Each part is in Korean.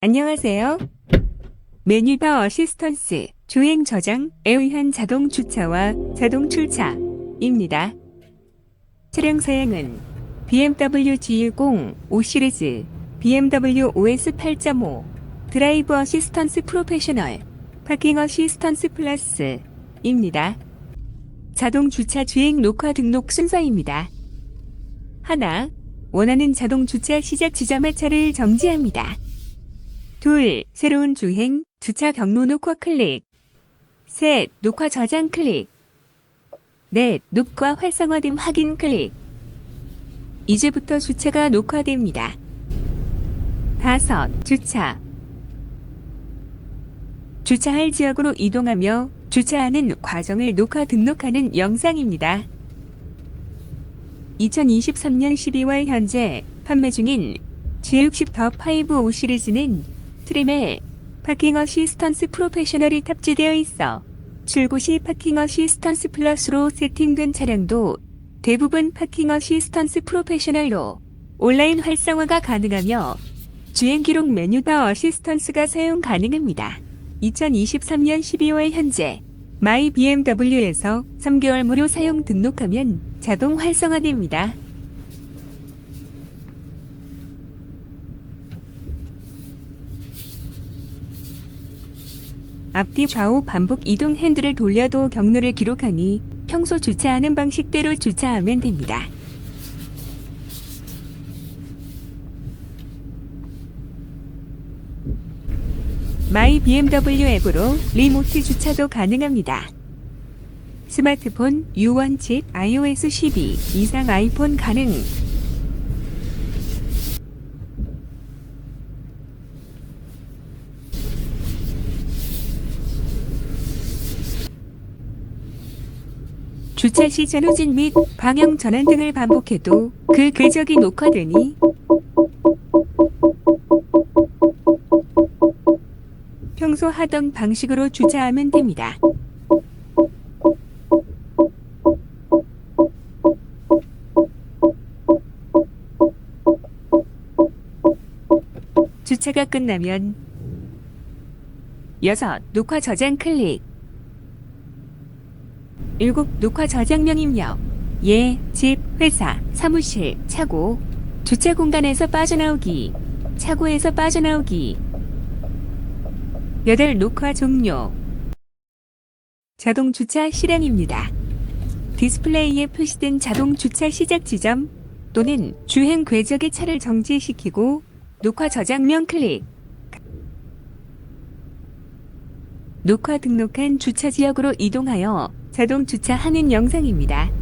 안녕하세요. 매니버 어시스턴스 주행 저장에 의한 자동 주차와 자동 출차입니다. 차량 사양은 BMW G10 5 시리즈, BMW OS 8.5, 드라이브 어시스턴스 프로페셔널, 파킹 어시스턴스 플러스입니다. 자동 주차 주행 녹화 등록 순서입니다. 하나, 원하는 자동 주차 시작 지점에 차를 정지합니다. 둘, 새로운 주행, 주차 경로 녹화 클릭. 셋, 녹화 저장 클릭. 넷, 녹화 활성화됨 확인 클릭. 이제부터 주차가 녹화됩니다. 다섯, 주차. 주차할 지역으로 이동하며 주차하는 과정을 녹화 등록하는 영상입니다. 2023년 12월 현재 판매 중인 G60 더 5 5 시리즈는 트림에 파킹 어시스턴스 프로페셔널이 탑재되어 있어 출고 시 파킹 어시스턴스 플러스로 세팅된 차량도 대부분 파킹 어시스턴스 프로페셔널로 온라인 활성화가 가능하며 주행 기록 메뉴더 어시스턴스가 사용 가능합니다. 2023년 12월 현재 마이 BMW에서 3개월 무료 사용 등록하면 자동 활성화됩니다. 앞뒤 좌우 반복 이동 핸들을 돌려도 경로를 기록하니 평소 주차하는 방식대로 주차하면 됩니다. 마이 BMW 앱으로 리모트 주차도 가능합니다. 스마트폰, U1 칩, iOS 12 이상 아이폰 가능. 주차 시 전후진 및 방향 전환 등을 반복해도 그 궤적이 녹화되니 평소 하던 방식으로 주차하면 됩니다. 주차가 끝나면 여섯 녹화 저장 클릭 일곱 녹화 저장명 입력 예, 집, 회사, 사무실, 차고. 주차 공간에서 빠져나오기. 차고에서 빠져나오기. 여덟 녹화 종료. 자동 주차 실행입니다. 디스플레이에 표시된 자동 주차 시작 지점 또는 주행 궤적의 차를 정지시키고 녹화 저장명 클릭. 녹화 등록한 주차 지역으로 이동하여 자동 주차하는 영상입니다.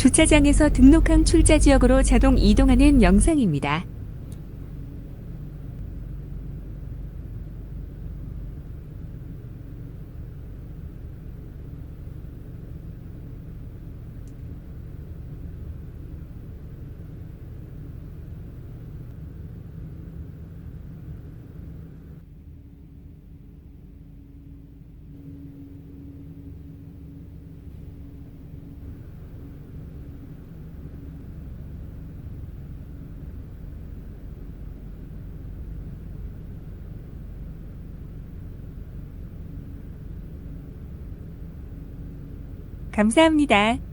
주차장에서 등록한 출자 지역으로 자동 이동하는 영상입니다. 감사합니다.